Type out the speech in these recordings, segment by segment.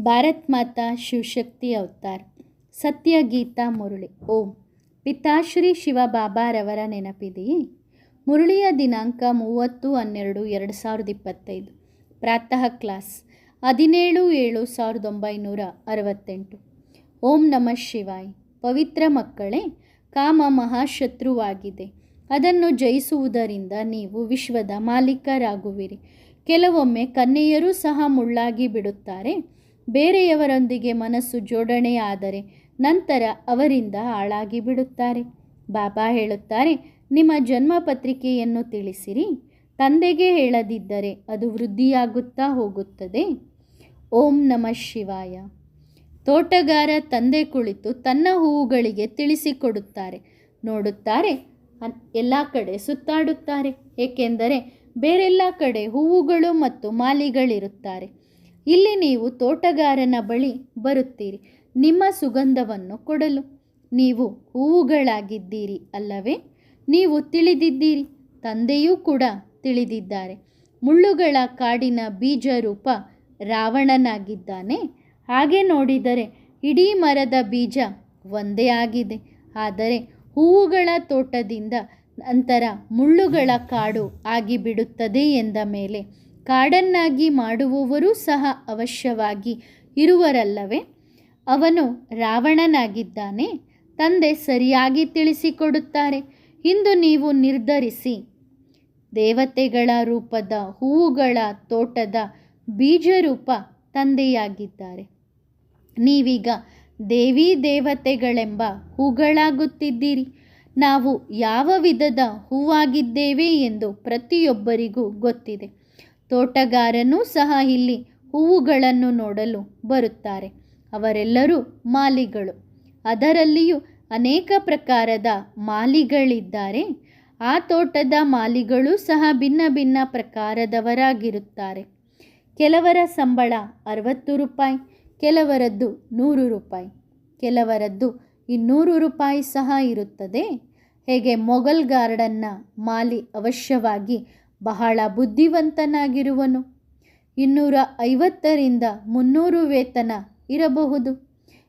ಭಾರತ್ ಮಾತಾ Shivashakti avatar. ಸತ್ಯ ಗೀತಾ ಮುರಳಿ. ಓಂ. ಪಿತಾಶ್ರೀ ಶಿವಬಾಬಾರವರ ನೆನಪಿದೆಯೇ? ಮುರಳಿಯ ದಿನಾಂಕ ಮೂವತ್ತು ಹನ್ನೆರಡು ಎರಡು ಸಾವಿರದ ಇಪ್ಪತ್ತೈದು. ಪ್ರಾತಃ ಕ್ಲಾಸ್ ಹದಿನೇಳು ಏಳು ಸಾವಿರದ ಒಂಬೈನೂರ ಅರವತ್ತೆಂಟು. ಓಂ ನಮಃ ಶಿವಾಯ್. ಪವಿತ್ರ ಮಕ್ಕಳೇ, ಕಾಮ ಮಹಾಶತ್ರುವಾಗಿದೆ. ಅದನ್ನು ಜಯಿಸುವುದರಿಂದ ನೀವು ವಿಶ್ವದ ಮಾಲೀಕರಾಗುವಿರಿ. ಕೆಲವೊಮ್ಮೆ ಕನ್ಯೆಯರೂ ಸಹ ಮುಳ್ಳಾಗಿ ಬಿಡುತ್ತಾರೆ. ಬೇರೆಯವರೊಂದಿಗೆ ಮನಸ್ಸು ಜೋಡಣೆಯಾದರೆ ನಂತರ ಅವರಿಂದ ಹಾಳಾಗಿ ಬಿಡುತ್ತಾರೆ. ಬಾಬಾ ಹೇಳುತ್ತಾರೆ, ನಿಮ್ಮ ಜನ್ಮ ಪತ್ರಿಕೆಯನ್ನು ತಿಳಿಸಿರಿ. ತಂದೆಗೆ ಹೇಳದಿದ್ದರೆ ಅದು ವೃದ್ಧಿಯಾಗುತ್ತಾ ಹೋಗುತ್ತದೆ. ಓಂ ನಮಃ ಶಿವಾಯ. ತೋಟಗಾರ ತಂದೆ ಕುಳಿತು ತನ್ನ ಹೂವುಗಳಿಗೆ ತಿಳಿಸಿಕೊಡುತ್ತಾರೆ. ನೋಡುತ್ತಾರೆ ಎಲ್ಲ ಕಡೆ ಸುತ್ತಾಡುತ್ತಾರೆ. ಏಕೆಂದರೆ ಬೇರೆಲ್ಲ ಕಡೆ ಹೂವುಗಳು ಮತ್ತು ಮಾಲಿಗಳಿರುತ್ತಾರೆ. ಇಲ್ಲಿ ನೀವು ತೋಟಗಾರನ ಬಳಿ ಬರುತ್ತೀರಿ. ನಿಮ್ಮ ಸುಗಂಧವನ್ನು ಕೊಡಲು ನೀವು ಹೂವುಗಳಾಗಿದ್ದೀರಿ ಅಲ್ಲವೇ? ನೀವು ತಿಳಿದಿದ್ದೀರಿ, ತಂದೆಯೂ ಕೂಡ ತಿಳಿದಿದ್ದಾರೆ. ಮುಳ್ಳುಗಳ ಕಾಡಿನ ಬೀಜ ರೂಪ ರಾವಣನಾಗಿದ್ದಾನೆ. ಹಾಗೆ ನೋಡಿದರೆ ಇಡೀ ಮರದ ಬೀಜ ಒಂದೇ ಆಗಿದೆ. ಆದರೆ ಹೂವುಗಳ ತೋಟದಿಂದ ನಂತರ ಮುಳ್ಳುಗಳ ಕಾಡು ಆಗಿಬಿಡುತ್ತದೆ ಎಂದ ಮೇಲೆ ಕಾಡನ್ನಾಗಿ ಮಾಡುವವರೂ ಸಹ ಅವಶ್ಯವಾಗಿ ಇರುವರಲ್ಲವೇ? ಅವನು ರಾವಣನಾಗಿದ್ದಾನೆ, ತಂದೆ ಸರಿಯಾಗಿ ತಿಳಿಸಿಕೊಡುತ್ತಾರೆ. ಇಂದು ನೀವು ನಿರ್ಧರಿಸಿ. ದೇವತೆಗಳ ರೂಪದ, ಹೂವುಗಳ ತೋಟದ ಬೀಜರೂಪ ತಂದೆಯಾಗಿದ್ದಾರೆ. ನೀವೀಗ ದೇವಿ ದೇವತೆಗಳೆಂಬ ಹೂಗಳಾಗುತ್ತಿದ್ದೀರಿ. ನಾವು ಯಾವ ವಿಧದ ಹೂವಾಗಿದ್ದೇವೆ ಎಂದು ಪ್ರತಿಯೊಬ್ಬರಿಗೂ ಗೊತ್ತಿದೆ. ತೋಟಗಾರನೂ ಸಹ ಇಲ್ಲಿ ಹೂವುಗಳನ್ನು ನೋಡಲು ಬರುತ್ತಾರೆ. ಅವರೆಲ್ಲರೂ ಮಾಲಿಗಳು. ಅದರಲ್ಲಿಯೂ ಅನೇಕ ಪ್ರಕಾರದ ಮಾಲಿಗಳಿದ್ದಾರೆ. ಆ ತೋಟದ ಮಾಲಿಗಳು ಸಹ ಭಿನ್ನ ಭಿನ್ನ ಪ್ರಕಾರದವರಾಗಿರುತ್ತಾರೆ. ಕೆಲವರ ಸಂಬಳ ಅರವತ್ತು ರೂಪಾಯಿ, ಕೆಲವರದ್ದು ನೂರು ರೂಪಾಯಿ, ಕೆಲವರದ್ದು ಇನ್ನೂರು ರೂಪಾಯಿ ಸಹ ಇರುತ್ತದೆ. ಹೇಗೆ ಮೊಘಲ್ ಗಾರ್ಡನ್ನ ಮಾಲಿ ಅವಶ್ಯವಾಗಿ ಬಹಳ ಬುದ್ಧಿವಂತನಾಗಿರುವನು. ಇನ್ನೂರ ಐವತ್ತರಿಂದ ಮುನ್ನೂರು ವೇತನ ಇರಬಹುದು.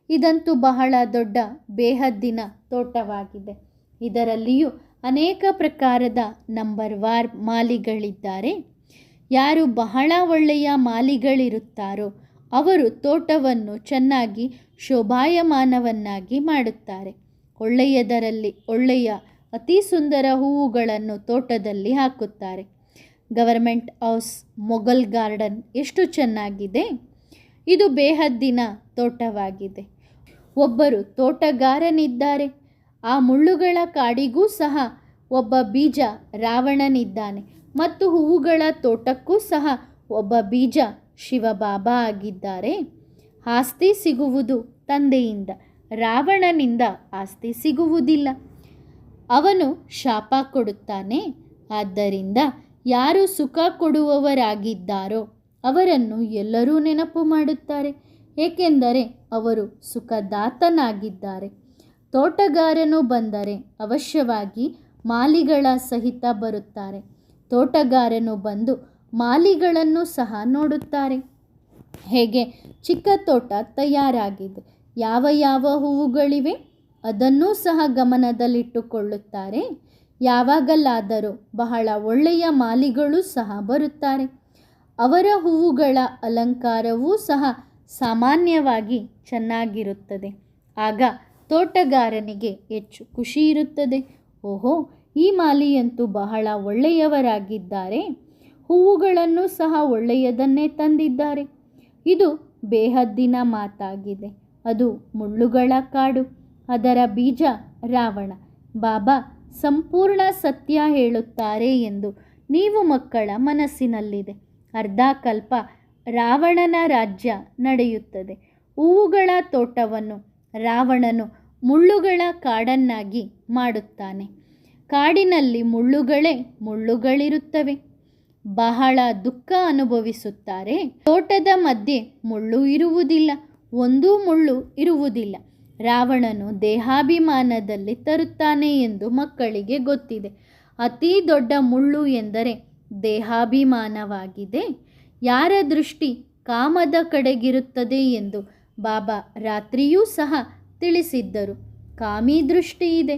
ಇದಂತೂ ಬಹಳ ದೊಡ್ಡ ಬೇಹದ್ದಿನ ತೋಟವಾಗಿದೆ. ಇದರಲ್ಲಿಯೂ ಅನೇಕ ಪ್ರಕಾರದ ನಂಬರ್ ವಾರ್ ಮಾಲಿಗಳಿದ್ದಾರೆ. ಯಾರು ಬಹಳ ಒಳ್ಳೆಯ ಮಾಲಿಗಳಿರುತ್ತಾರೋ ಅವರು ತೋಟವನ್ನು ಚೆನ್ನಾಗಿ ಶೋಭಾಯಮಾನವನ್ನಾಗಿ ಮಾಡುತ್ತಾರೆ. ಒಳ್ಳೆಯದರಲ್ಲಿ ಒಳ್ಳೆಯ ಅತಿ ಸುಂದರ ಹೂವುಗಳನ್ನು ತೋಟದಲ್ಲಿ ಹಾಕುತ್ತಾರೆ. ಗವರ್ಮೆಂಟ್ ಹೌಸ್ ಮೊಘಲ್ ಗಾರ್ಡನ್ ಎಷ್ಟು ಚೆನ್ನಾಗಿದೆ. ಇದು ಬೇಹದ್ದಿನ ತೋಟವಾಗಿದೆ. ಒಬ್ಬರು ತೋಟಗಾರನಿದ್ದಾರೆ. ಆ ಮುಳ್ಳುಗಳ ಕಾಡಿಗೂ ಸಹ ಒಬ್ಬ ಬೀಜ ರಾವಣನಿದ್ದಾನೆ ಮತ್ತು ಹೂವುಗಳ ತೋಟಕ್ಕೂ ಸಹ ಒಬ್ಬ ಬೀಜ ಶಿವಬಾಬಾ ಆಗಿದ್ದಾರೆ. ಆಸ್ತಿ ಸಿಗುವುದು ತಂದೆಯಿಂದ, ರಾವಣನಿಂದ ಆಸ್ತಿ ಸಿಗುವುದಿಲ್ಲ. ಅವನು ಶಾಪ ಕೊಡುತ್ತಾನೆ. ಆದ್ದರಿಂದ ಯಾರು ಸುಖ ಕೊಡುವವರಾಗಿದ್ದಾರೋ ಅವರನ್ನು ಎಲ್ಲರೂ ನೆನಪು ಮಾಡುತ್ತಾರೆ. ಏಕೆಂದರೆ ಅವರು ಸುಖದಾತನಾಗಿದ್ದಾರೆ. ತೋಟಗಾರನು ಬಂದರೆ ಅವಶ್ಯವಾಗಿ ಮಾಲಿಗಳ ಸಹಿತ ಬರುತ್ತಾರೆ. ತೋಟಗಾರನು ಬಂದು ಮಾಲಿಗಳನ್ನು ಸಹ ನೋಡುತ್ತಾರೆ. ಹೇಗೆ? ಚಿಕ್ಕ ತೋಟ ತಯಾರಾಗಿದೆ. ಯಾವ ಯಾವ ಹೂವುಗಳಿವೆ ಅದನ್ನೂ ಸಹ ಗಮನದಲ್ಲಿಟ್ಟುಕೊಳ್ಳುತ್ತಾರೆ. ಯಾವಾಗಲಾದರೂ ಬಹಳ ಒಳ್ಳೆಯ ಮಾಲಿಗಳು ಸಹ ಬರುತ್ತಾರೆ. ಅವರ ಹೂವುಗಳ ಅಲಂಕಾರವೂ ಸಹ ಸಾಮಾನ್ಯವಾಗಿ ಚೆನ್ನಾಗಿರುತ್ತದೆ. ಆಗ ತೋಟಗಾರನಿಗೆ ಹೆಚ್ಚು ಖುಷಿ ಇರುತ್ತದೆ. ಓಹೋ, ಈ ಮಾಲಿಯಂತೂ ಬಹಳ ಒಳ್ಳೆಯವರಾಗಿದ್ದಾರೆ. ಹೂವುಗಳನ್ನು ಸಹ ಒಳ್ಳೆಯದನ್ನೇ ತಂದಿದ್ದಾರೆ. ಇದು ಬೇಹದ್ದಿನ ಮಾತಾಗಿದೆ. ಅದು ಮುಳ್ಳುಗಳ ಕಾಡು. ಅದರ ಬೀಜ ರಾವಣ. ಬಾಬಾ ಸಂಪೂರ್ಣ ಸತ್ಯ ಹೇಳುತ್ತಾರೆ ಎಂದು ನೀವು ಮಕ್ಕಳ ಮನಸ್ಸಿನಲ್ಲಿದೆ. ಅರ್ಧ ಕಲ್ಪ ರಾವಣನ ರಾಜ್ಯ ನಡೆಯುತ್ತದೆ. ಹೂವುಗಳ ತೋಟವನ್ನು ರಾವಣನು ಮುಳ್ಳುಗಳ ಕಾಡನ್ನಾಗಿ ಮಾಡುತ್ತಾನೆ. ಕಾಡಿನಲ್ಲಿ ಮುಳ್ಳುಗಳೇ ಮುಳ್ಳುಗಳಿರುತ್ತವೆ. ಬಹಳ ದುಃಖ ಅನುಭವಿಸುತ್ತಾರೆ. ತೋಟದ ಮಧ್ಯೆ ಮುಳ್ಳು ಇರುವುದಿಲ್ಲ, ಒಂದೂ ಮುಳ್ಳು ಇರುವುದಿಲ್ಲ. ರಾವಣನು ದೇಹಾಭಿಮಾನದಲ್ಲಿ ತರುತ್ತಾನೆ ಎಂದು ಮಕ್ಕಳಿಗೆ ಗೊತ್ತಿದೆ. ಅತೀ ದೊಡ್ಡ ಮುಳ್ಳು ಎಂದರೆ ದೇಹಾಭಿಮಾನವಾಗಿದೆ. ಯಾರ ದೃಷ್ಟಿ ಕಾಮದ ಕಡೆಗಿರುತ್ತದೆ ಎಂದು ಬಾಬಾ ರಾತ್ರಿಯೂ ಸಹ ತಿಳಿಸಿದ್ದರು. ಕಾಮಿ ದೃಷ್ಟಿ ಇದೆ.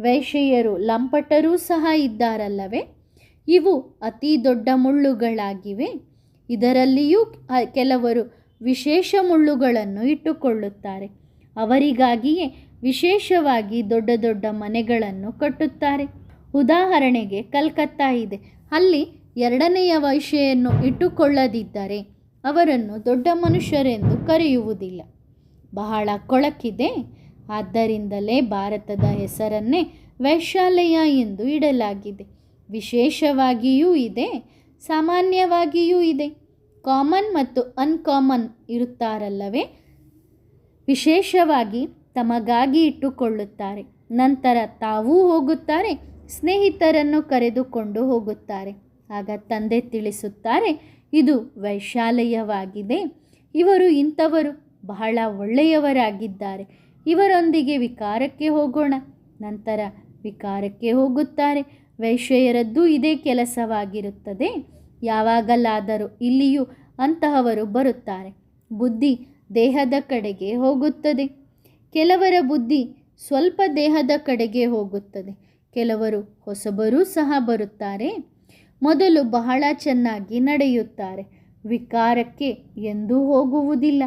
ವೈಶ್ಯೆಯರು ಲಂಪಟರೂ ಸಹ ಇದ್ದಾರಲ್ಲವೇ? ಇವು ಅತಿ ದೊಡ್ಡ ಮುಳ್ಳುಗಳಾಗಿವೆ. ಇದರಲ್ಲಿಯೂ ಕೆಲವರು ವಿಶೇಷ ಮುಳ್ಳುಗಳನ್ನು ಇಟ್ಟುಕೊಳ್ಳುತ್ತಾರೆ. ಅವರಿಗಾಗಿಯೇ ವಿಶೇಷವಾಗಿ ದೊಡ್ಡ ದೊಡ್ಡ ಮನೆಗಳನ್ನು ಕಟ್ಟುತ್ತಾರೆ. ಉದಾಹರಣೆಗೆ ಕಲ್ಕತ್ತಾ ಇದೆ. ಅಲ್ಲಿ ಎರಡನೆಯ ವೈಶ್ಯೆಯನ್ನು ಇಟ್ಟುಕೊಳ್ಳದಿದ್ದರೆ ಅವರನ್ನು ದೊಡ್ಡ ಮನುಷ್ಯರೆಂದು ಕರೆಯುವುದಿಲ್ಲ. ಬಹಳ ಕೊಳಕಿದೆ. ಆದ್ದರಿಂದಲೇ ಭಾರತದ ಹೆಸರನ್ನೇ ವೈಶಾಲಯ ಎಂದು ಇಡಲಾಗಿದೆ. ವಿಶೇಷವಾಗಿಯೂ ಇದೆ, ಸಾಮಾನ್ಯವಾಗಿಯೂ ಇದೆ. ಕಾಮನ್ ಮತ್ತು ಅನ್ಕಾಮನ್ ಇರುತ್ತಾರಲ್ಲವೇ? ವಿಶೇಷವಾಗಿ ತಮಗಾಗಿ ಇಟ್ಟುಕೊಳ್ಳುತ್ತಾರೆ. ನಂತರ ತಾವೂ ಹೋಗುತ್ತಾರೆ, ಸ್ನೇಹಿತರನ್ನು ಕರೆದುಕೊಂಡು ಹೋಗುತ್ತಾರೆ. ಆಗ ತಂದೆ ತಿಳಿಸುತ್ತಾರೆ, ಇದು ವೈಶಾಲಯವಾಗಿದೆ. ಇವರು ಇಂಥವರು, ಬಹಳ ಒಳ್ಳೆಯವರಾಗಿದ್ದಾರೆ. ಇವರೊಂದಿಗೆ ವಿಕಾರಕ್ಕೆ ಹೋಗೋಣ. ನಂತರ ವಿಕಾರಕ್ಕೆ ಹೋಗುತ್ತಾರೆ. ವೈಶ್ಯರದ್ದು ಇದೇ ಕೆಲಸವಾಗಿರುತ್ತದೆ. ಯಾವಾಗಲಾದರೂ ಇಲ್ಲಿಯೂ ಅಂತಹವರು ಬರುತ್ತಾರೆ. ಬುದ್ಧಿ ದೇಹದ ಕಡೆಗೆ ಹೋಗುತ್ತದೆ. ಕೆಲವರ ಬುದ್ಧಿ ಸ್ವಲ್ಪ ದೇಹದ ಕಡೆಗೆ ಹೋಗುತ್ತದೆ. ಕೆಲವರು ಹೊಸಬರೂ ಸಹ ಬರುತ್ತಾರೆ. ಮೊದಲು ಬಹಳ ಚೆನ್ನಾಗಿ ನಡೆಯುತ್ತಾರೆ. ವಿಕಾರಕ್ಕೆ ಎಂದೂ ಹೋಗುವುದಿಲ್ಲ.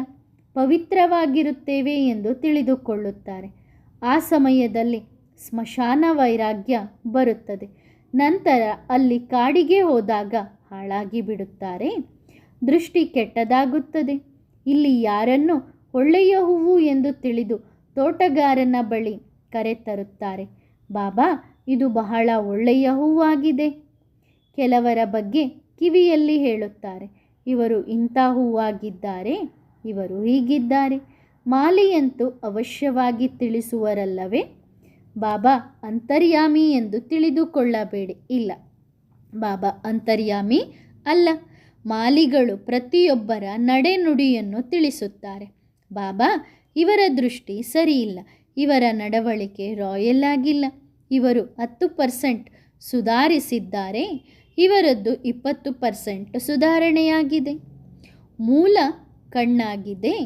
ಪವಿತ್ರವಾಗಿರುತ್ತೇವೆ ಎಂದು ತಿಳಿದುಕೊಳ್ಳುತ್ತಾರೆ. ಆ ಸಮಯದಲ್ಲಿ ಸ್ಮಶಾನ ವೈರಾಗ್ಯ ಬರುತ್ತದೆ. ನಂತರ ಅಲ್ಲಿ ಕಾಡಿಗೆ ಹೋದಾಗ ಹಾಳಾಗಿ ಬಿಡುತ್ತಾರೆ. ದೃಷ್ಟಿ ಕೆಟ್ಟದಾಗುತ್ತದೆ. ಇಲ್ಲಿ ಯಾರನ್ನು ಒಳ್ಳೆಯ ಹೂವು ಎಂದು ತಿಳಿದು ತೋಟಗಾರನ ಬಳಿ ಕರೆ ತರುತ್ತಾರೆ ಬಾಬಾ, ಇದು ಬಹಳ ಒಳ್ಳೆಯ ಹೂವಾಗಿದೆ ಕೆಲವರ ಬಗ್ಗೆ ಕಿವಿಯಲ್ಲಿ ಹೇಳುತ್ತಾರೆ. ಇವರು ಇಂಥ ಹೂವಾಗಿದ್ದಾರೆ ಇವರು ಹೀಗಿದ್ದಾರೆ. ಮಾಲಿಯಂತೂ ಅವಶ್ಯವಾಗಿ ತಿಳಿಸುವರಲ್ಲವೇ? ಬಾಬಾ, ಅಂತರ್ಯಾಮಿ ಎಂದು ತಿಳಿದುಕೊಳ್ಳಬೇಡಿ. ಇಲ್ಲ, ಬಾಬಾ ಅಂತರ್ಯಾಮಿ ಅಲ್ಲ. ಮಾಲಿಗಳು ಪ್ರತಿಯೊಬ್ಬರ ನಡೆನುಡಿಯನ್ನು ತಿಳಿಸುತ್ತಾರೆ. ಬಾಬಾ, ಇವರ ದೃಷ್ಟಿ ಸರಿಯಿಲ್ಲ. ಇವರ ನಡವಳಿಕೆ ರಾಯಲ್ ಆಗಿಲ್ಲ. ಇವರು ಹತ್ತು ಪರ್ಸೆಂಟ್ ಸುಧಾರಿಸಿದ್ದಾರೆ. ಇವರದ್ದು ಇಪ್ಪತ್ತು ಪರ್ಸೆಂಟ್ ಸುಧಾರಣೆಯಾಗಿದೆ. ಮೂಲ ಕಣ್ಣಾಗಿದೆ.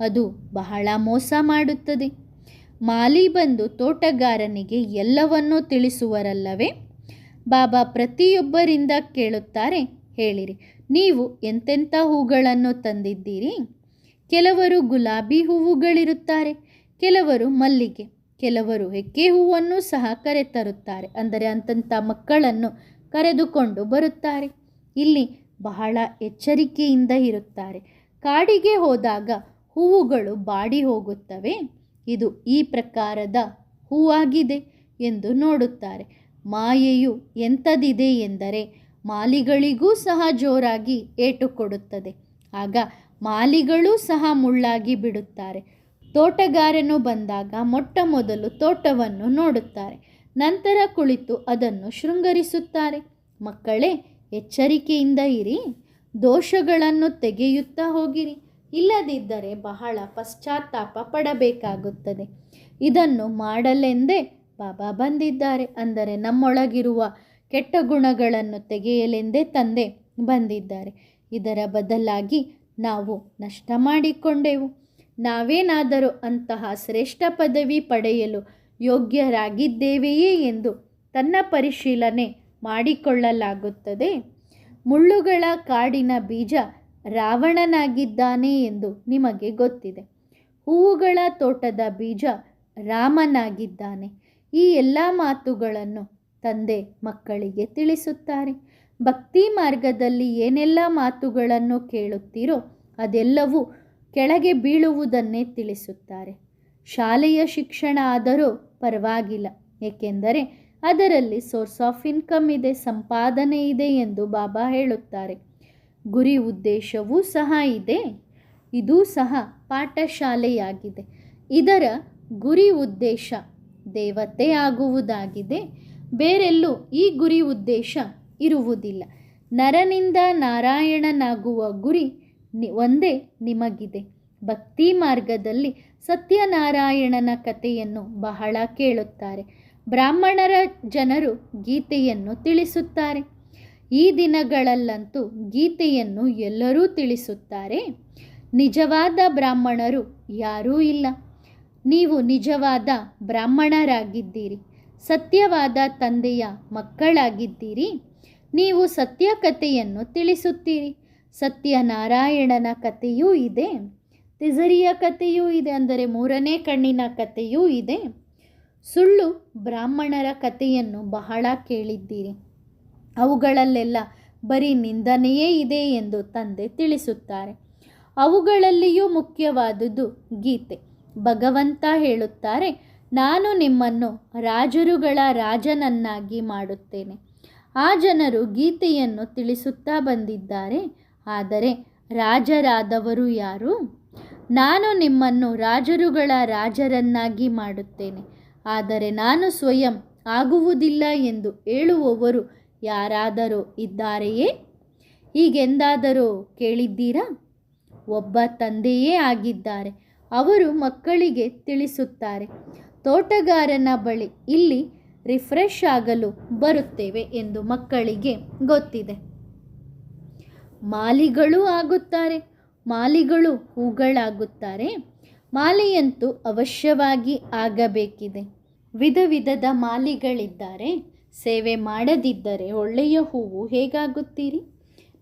ಅದು ಬಹಳ ಮೋಸ ಮಾಡುತ್ತದೆ. ಮಾಲಿ ಬಂದು ತೋಟಗಾರನಿಗೆ ಎಲ್ಲವನ್ನೂ ತಿಳಿಸುವರಲ್ಲವೇ? ಬಾಬಾ ಪ್ರತಿಯೊಬ್ಬರಿಂದ ಕೇಳುತ್ತಾರೆ. ಹೇಳಿರಿ. ನೀವು ಎಂತೆಂಥ ಹೂಗಳನ್ನು ತಂದಿದ್ದೀರಿ? ಕೆಲವರು ಗುಲಾಬಿ ಹೂವುಗಳಿರುತ್ತಾರೆ, ಕೆಲವರು ಮಲ್ಲಿಗೆ, ಕೆಲವರು ಹೆಕ್ಕೆ ಹೂವನ್ನು ಸಹ ಕರೆತರುತ್ತಾರೆ, ಅಂದರೆ ಅಂತಂಥ ಮಕ್ಕಳನ್ನು ಕರೆದುಕೊಂಡು ಬರುತ್ತಾರೆ. ಇಲ್ಲಿ ಬಹಳ ಎಚ್ಚರಿಕೆಯಿಂದ ಇರುತ್ತಾರೆ. ಕಾಡಿಗೆ ಹೋದಾಗ ಹೂವುಗಳು ಬಾಡಿ ಹೋಗುತ್ತವೆ, ಇದು ಈ ಪ್ರಕಾರದ ಹೂವಾಗಿದೆ ಎಂದು ನೋಡುತ್ತಾರೆ. ಮಾಯೆಯು ಎಂಥದಿದೆ ಎಂದರೆ ಮಾಲಿಗಳಿಗೂ ಸಹ ಜೋರಾಗಿ ಏಟು ಕೊಡುತ್ತದೆ. ಆಗ ಮಾಲಿಗಳೂ ಸಹ ಮುಳ್ಳಾಗಿ ಬಿಡುತ್ತಾರೆ. ತೋಟಗಾರನು ಬಂದಾಗ ಮೊಟ್ಟ ಮೊದಲು ತೋಟವನ್ನು ನೋಡುತ್ತಾರೆ. ನಂತರ ಕುಳಿತು ಅದನ್ನು ಶೃಂಗರಿಸುತ್ತಾರೆ. ಮಕ್ಕಳೇ, ಎಚ್ಚರಿಕೆಯಿಂದ ಇರಿ. ದೋಷಗಳನ್ನು ತೆಗೆಯುತ್ತಾ ಹೋಗಿರಿ. ಇಲ್ಲದಿದ್ದರೆ ಬಹಳ ಪಶ್ಚಾತ್ತಾಪ ಪಡಬೇಕಾಗುತ್ತದೆ. ಇದನ್ನು ಮಾಡಲೆಂದೇ ಬಾಬಾ ಬಂದಿದ್ದಾರೆ. ಅಂದರೆ ನಮ್ಮೊಳಗಿರುವ ಕೆಟ್ಟ ಗುಣಗಳನ್ನು ತೆಗೆಯಲೆಂದೇ ತಂದೆ ಬಂದಿದ್ದಾರೆ. ಇದರ ಬದಲಾಗಿ ನಾವು ನಷ್ಟ ಮಾಡಿಕೊಂಡೆವು. ನಾವೇನಾದರೂ ಅಂತಹ ಶ್ರೇಷ್ಠ ಪದವಿ ಪಡೆಯಲು ಯೋಗ್ಯರಾಗಿದ್ದೇವೆಯೇ ಎಂದು ತನ್ನ ಪರಿಶೀಲನೆ ಮಾಡಿಕೊಳ್ಳಲಾಗುತ್ತದೆ. ಮುಳ್ಳುಗಳ ಕಾಡಿನ ಬೀಜ ರಾವಣನಾಗಿದ್ದಾನೆ ಎಂದು ನಿಮಗೆ ಗೊತ್ತಿದೆ. ಹೂವುಗಳ ತೋಟದ ಬೀಜ ರಾಮನಾಗಿದ್ದಾನೆ. ಈ ಎಲ್ಲ ಮಾತುಗಳನ್ನು ತಂದೆ ಮಕ್ಕಳಿಗೆ ತಿಳಿಸುತ್ತಾರೆ. ಭಕ್ತಿ ಮಾರ್ಗದಲ್ಲಿ ಏನೆಲ್ಲ ಮಾತುಗಳನ್ನು ಕೇಳುತ್ತೀರೋ ಅದೆಲ್ಲವೂ ಕೆಳಗೆ ಬೀಳುವುದನ್ನೇ ತಿಳಿಸುತ್ತಾರೆ. ಶಾಲೆಯ ಶಿಕ್ಷಣ ಆದರೂ ಪರವಾಗಿಲ್ಲ, ಏಕೆಂದರೆ ಅದರಲ್ಲಿ ಸೋರ್ಸ್ ಆಫ್ ಇನ್ಕಮ್ ಇದೆ, ಸಂಪಾದನೆ ಇದೆ ಎಂದು ಬಾಬಾ ಹೇಳುತ್ತಾರೆ. ಗುರಿ ಉದ್ದೇಶವೂ ಸಹ ಇದೆ, ಇದೂ ಸಹ ಪಾಠಶಾಲೆಯಾಗಿದೆ. ಇದರ ಗುರಿ ಉದ್ದೇಶ ದೇವತೆ ಆಗುವುದಾಗಿದೆ ಬೇರೆಲ್ಲೂ ಈ ಗುರಿ ಉದ್ದೇಶ ಇರುವುದಿಲ್ಲ. ನರನಿಂದ ನಾರಾಯಣನಾಗುವ ಗುರಿ ಒಂದೇ ನಿಮಗಿದೆ. ಭಕ್ತಿ ಮಾರ್ಗದಲ್ಲಿ ಸತ್ಯನಾರಾಯಣನ ಕಥೆಯನ್ನು ಬಹಳ ಕೇಳುತ್ತಾರೆ. ಬ್ರಾಹ್ಮಣರ ಜನರು ಗೀತೆಯನ್ನು ತಿಳಿಸುತ್ತಾರೆ. ಈ ದಿನಗಳಲ್ಲಂತೂ ಗೀತೆಯನ್ನು ಎಲ್ಲರೂ ತಿಳಿಸುತ್ತಾರೆ. ನಿಜವಾದ ಬ್ರಾಹ್ಮಣರು ಯಾರೂ ಇಲ್ಲ. ನೀವು ನಿಜವಾದ ಬ್ರಾಹ್ಮಣರಾಗಿದ್ದೀರಿ. ಸತ್ಯವಾದ ತಂದೆಯ ಮಕ್ಕಳಾಗಿದ್ದೀರಿ. ನೀವು ಸತ್ಯ ಕಥೆಯನ್ನು ತಿಳಿಸುತ್ತೀರಿ. ಸತ್ಯನಾರಾಯಣನ ಕಥೆಯೂ ಇದೆ. ತಿಜರಿಯ ಕಥೆಯೂ ಇದೆ ಅಂದರೆ ಮೂರನೇ ಕಣ್ಣಿನ ಕಥೆಯೂ ಇದೆ. ಸುಳ್ಳು ಬ್ರಾಹ್ಮಣರ ಕಥೆಯನ್ನು ಬಹಳ ಕೇಳಿದ್ದೀರಿ. ಅವುಗಳಲ್ಲೆಲ್ಲ ಬರೀ ನಿಂದನೆಯೇ ಇದೆ ಎಂದು ತಂದೆ ತಿಳಿಸುತ್ತಾರೆ. ಅವುಗಳಲ್ಲಿಯೂ ಮುಖ್ಯವಾದುದು ಗೀತೆ. ಭಗವಂತ ಹೇಳುತ್ತಾರೆ ನಾನು ನಿಮ್ಮನ್ನು ರಾಜರುಗಳ ರಾಜನನ್ನಾಗಿ ಮಾಡುತ್ತೇನೆ. ಆ ಜನರು ಗೀತೆಯನ್ನು ತಿಳಿಸುತ್ತಾ ಬಂದಿದ್ದಾರೆ. ಆದರೆ ರಾಜರಾದವರು ಯಾರು? ನಾನು ನಿಮ್ಮನ್ನು ರಾಜರುಗಳ ರಾಜರನ್ನಾಗಿ ಮಾಡುತ್ತೇನೆ. ಆದರೆ ನಾನು ಸ್ವಯಂ ಆಗುವುದಿಲ್ಲ ಎಂದು ಹೇಳುವವರು ಯಾರಾದರೂ ಇದ್ದಾರೆಯೇ? ಹೀಗೆಂದಾದರೂ ಕೇಳಿದ್ದೀರಾ? ಒಬ್ಬ ತಂದೆಯೇ ಆಗಿದ್ದಾರೆ. ಅವರು ಮಕ್ಕಳಿಗೆ ತಿಳಿಸುತ್ತಾರೆ. ತೋಟಗಾರನ ಬಳಿ ಇಲ್ಲಿ ರಿಫ್ರೆಶ್ ಆಗಲು ಬರುತ್ತೇವೆ ಎಂದು ಮಕ್ಕಳಿಗೆ ಗೊತ್ತಿದೆ. ಮಾಲಿಗಳು ಆಗುತ್ತಾರೆ. ಮಾಲಿಗಳು ಹೂಗಳಾಗುತ್ತಾರೆ. ಮಾಲೆಯಂತೂ ಅವಶ್ಯವಾಗಿ ಆಗಬೇಕಿದೆ. ವಿಧ ವಿಧದ ಮಾಲಿಗಳಿದ್ದಾರೆ. ಸೇವೆ ಮಾಡದಿದ್ದರೆ ಒಳ್ಳೆಯ ಹೂವು ಹೇಗಾಗುತ್ತೀರಿ?